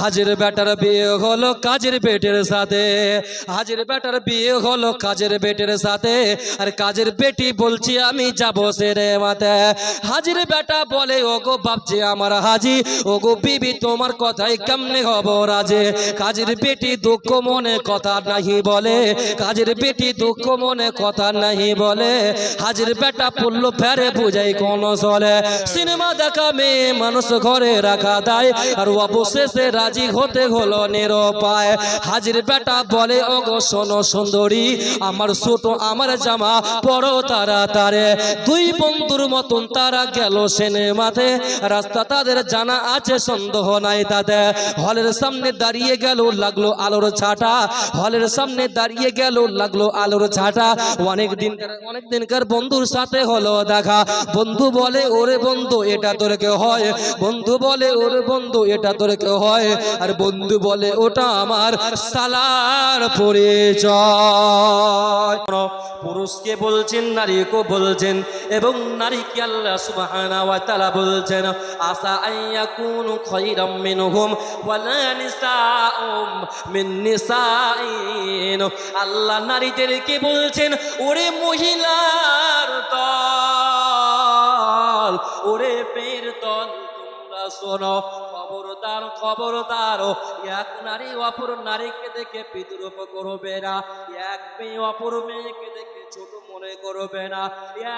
হাজির বেটার বিয়ে হলো কাজের বেটের সাথে। হাজির বেটার বিয়ে হলো কাজের বেটের সাথে। আর কাজের বেটি বলছি, আমি যাব সেরে মাতে হাজির বেটা বলে, ওগো বাপজি আমার হাজি, ওগো বিবি তোমার কথাই কেমনে হব রাজে? কাজের বেটি দুঃখ মনে কথা নাহি বলে। কাজের বেটি দুঃখ মনে কথা নাহি বলে। হাজির বেটা পড়ল ফেরে বুঝাই কোন চলে। সিনেমা দেখা মেয়ে মানুষ ঘরে রাখা দেয়। আর অবশেষে রাজি হতে হলো নিরপায়। হাজির বেটা বলে, ওগো শোনো সুন্দরী, আমার ছোট, আমার জামা পড়ো তারা তারে দুই বন্ধুর মতন তারা গেল সিনেমাতে। রাস্তা তাদের জানা আছে, সন্দেহ নাই তাদের। হলের সামনে দাঁড়িয়ে গেল, লাগল আলোর ছাটা হলের সামনে দাঁড়িয়ে গেল, লাগল আলোর ছাটা অনেক দিন অনেক দিনকার বন্ধুর সাথে হলো দেখা। বন্ধু বলে, ওরে বন্ধু, এটা তোর কেউ হয়? বন্ধু বলে, ওরে বন্ধু, এটা তোর কেউ হয়? আর বন্ধু বলে, ওটা আমার সালার পরিচয়। পুরুষকে বলছেন নারীকে বলছেন, এবং নারীকে আল্লাহ সুবহানাহু ওয়া তাআলা বলছেন আসা আইয়াকুনু খায়রাম মিনহুম ওয়ালা নিসাউম মিন নিসাইন। আল্লাহ নারীদেরকে বলছেন, ওরে মহিলার তল ওরে পের তল শোনো খবরদার খবরদার এক নারী অপর নারীকে দেখে বিদ্রুপ করবে না। এক মেয়ে অপর মেয়েকে দেখে ছোট মনে করবে না।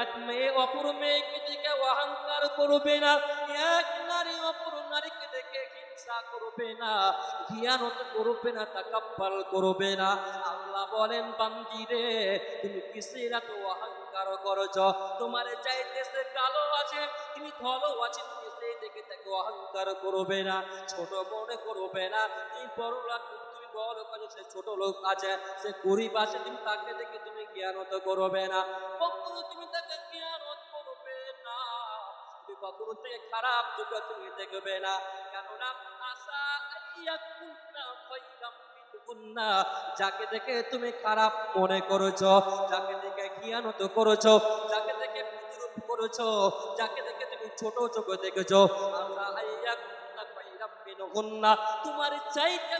এক মেয়ে অপর মেয়েকে দেখে অহংকার করবে না। এক নারী অপর নারীকে দেখে হিংসা করবে না। খিয়ানত করবে না, তাকাব্বাল করবে না। আল্লাহ বলেন, বান্দি রে, তুমি কিসের এত অহংকার করছ? তোমার চাইতেছে কালো আছে, তুমি ধলো আছে, তুমি অহংকার করবে না, ছোট মনে করবে না। তুমি বড় লোক, তুমি বড় লোক আছে, সে ছোট লোক আছে, সে গরিব আছে, তুমি তাকে দেখে তুমি জ্ঞানত করবে না। কখনো তুমি তাকে জ্ঞানত করবে না। তুমি কখনো থেকে খারাপ চোখে তুমি দেখবে না। কেননা আশা যাকে দেখে তুমি খারাপ মনে করেছ, যাকে দেখে জ্ঞানত করেছ, যাকে দেখে করেছ, যাকে দেখে ছোট চোখে দেখেছ? তোমার চাইতে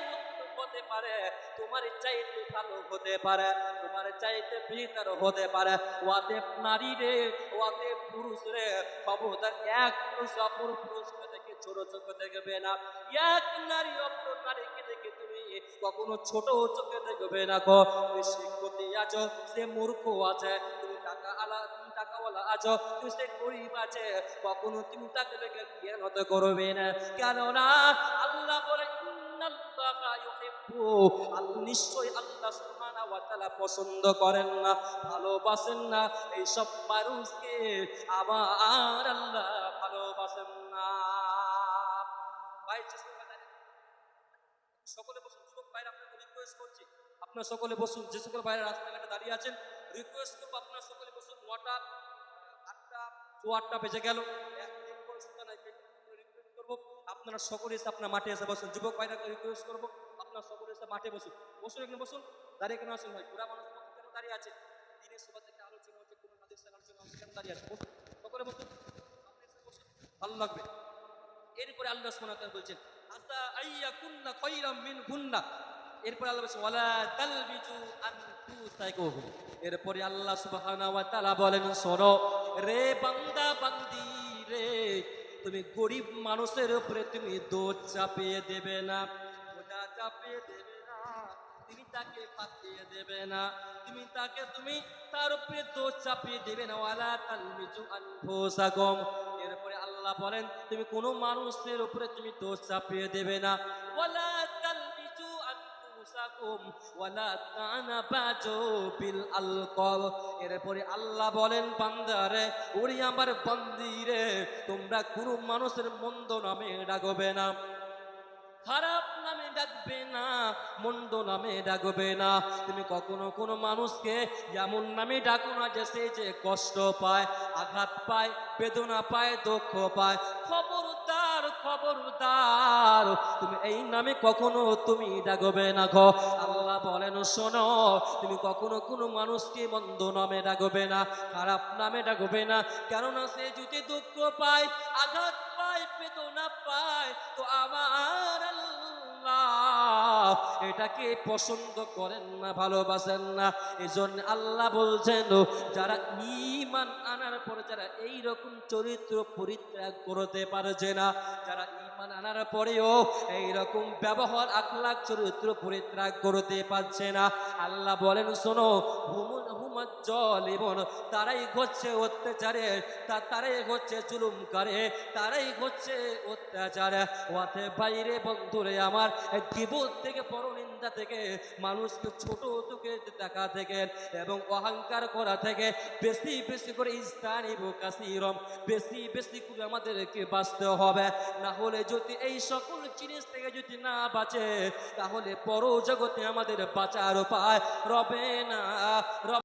হতে পারে, তোমার চাইতে ভালো হতে পারে, তোমার চাইতে বেহতর হতে পারে। ওয়াতে নারী রে ওয়াতে পুরুষ রে, খবরদার এক পুরুষ অপর পুরুষকে দেখে ছোট চোখে দেখবে না। এক নারী অপর নারীকে দেখে তুমি কখনো ছোট চোখে দেখবে না গো। তুমি শিক্ষতি আছো, সে মূর্খ আছে। আছো? সে গরিব আছে। কখনো তুমি তাকে দেখে জ্ঞান হতে করবে না। কেননা আল্লাহ বলে ইউহিব্বু। আল্লাহ পছন্দ করেন না, ভালোবাসেন না। এইসব মানুষকে আমার আল্লাহ ভালোবাসেন না। সকলে বসুন, যুবক ভাইরা, আপনাকে রিকোয়েস্ট করছি। আপনার সকলে বসুন, যে সকল ভাইরা রাস্তাঘাটে দাঁড়িয়ে আছেন রিকোয়েস্ট করব আপনার সকলে বসুন নটা আটটা চো বেজে গেল। আপনারা সকলে এসে আপনার মাঠে এসে বসুন। যুবক ভাইরাকে রিকোয়েস্ট করব? আপনার সকলে এসে মাঠে বসুন। বসুন এখানে, বসুন। দাঁড়িয়ে কেন আসুন ভাই? পুরা মানুষ কেন দাঁড়িয়ে আছে। দিনের সভা থেকে আলোচনা হচ্ছে, কোনো হাদিসের আলোচনা হচ্ছে। কেন দাঁড়িয়ে আছে? সকলে বসুন। ভালো লাগবে। এরপরে আল্লাহ তাআলা বলছেন আসা আইয়াকুন্না খায়রাম মিনকুন্না এরপরে আল্লাহ বলছেন, ওয়ালা তালবিজু আনফুসাকুম এরপরে আল্লাহ সুবহানাহু ওয়া তাআলা বলেন, শোনো রে বান্দা বান্দি রে, তুমি গরিব মানুষের উপরে তুমি দোষ চাপিয়ে দেবে না। ওটা চাপিয়ে দেবে না, তুমি তাকে ফাঁসিয়ে দেবে না। তুমি তাকে, তুমি তার উপরে দোষ চাপিয়ে দেবে না। ওয়ালা তালমিজু আনফুসাকুম। এরপরে আল্লাহ বলেন, তুমি কোনো মানুষের উপরে তুমি দোষ চাপিয়ে দেবে না। ওয়ালা এরপরে আল্লাহ বলেন আমার তোমরা কোনো মানুষের মন্দ নামে ডাকবে না। খারাপ নামে ডাকবে না, মন্দ নামে ডাকবে না। তুমি কখনো কোনো মানুষকে এমন নামে ডাকো না যে সে যে কষ্ট পায়, আঘাত পায়, বেদনা পায়, দুঃখ পায়। খবরদার খবরদার। তুমি এই নামে কখনো তুমি ডাকবে না গো। বলেন শোনো, তুমি কখনো কোনো মানুষকে মন্দ নামে ডাকবে না, খারাপ নামে ডাকবে না। কেননা সে যদি দুঃখ পায়, আঘাত পায়, বেদনা পায়, তো আমার এটাকে পছন্দ করেন না, ভালোবাসেন না। এই জন্য আল্লাহ বলছেন যারা ইমান আনার পরে, যারা এই রকম চরিত্র পরিত্যাগ করতে পারছে না, যারা ইমান আনার পরেও এই রকম ব্যবহার, আখলাখ চরিত্র পরিত্যাগ করতে পারছে না। আল্লাহ বলেন, শোনো হুমাজ জলিমন তারাই ঘটছে অত্যাচারে, তা তারাই ঘটছে জুলুম করে তারাই ঘটছে অত্যাচার। ওয়াতে বাইরে বন্ধুরে, আমার জীবন থেকে, পরনিন্দা থেকে, মানুষকে ছোট চোখে দেখা থেকে এবং অহংকার করা থেকে বেশি বেশি করে ইস্তানি কাসিরম। বেশি বেশি করে আমাদেরকে বাঁচতে হবে। না হলে যদি এই সকল জিনিস থেকে যদি না বাঁচে, তাহলে পর জগতে আমাদের বাঁচার উপায় রবে না।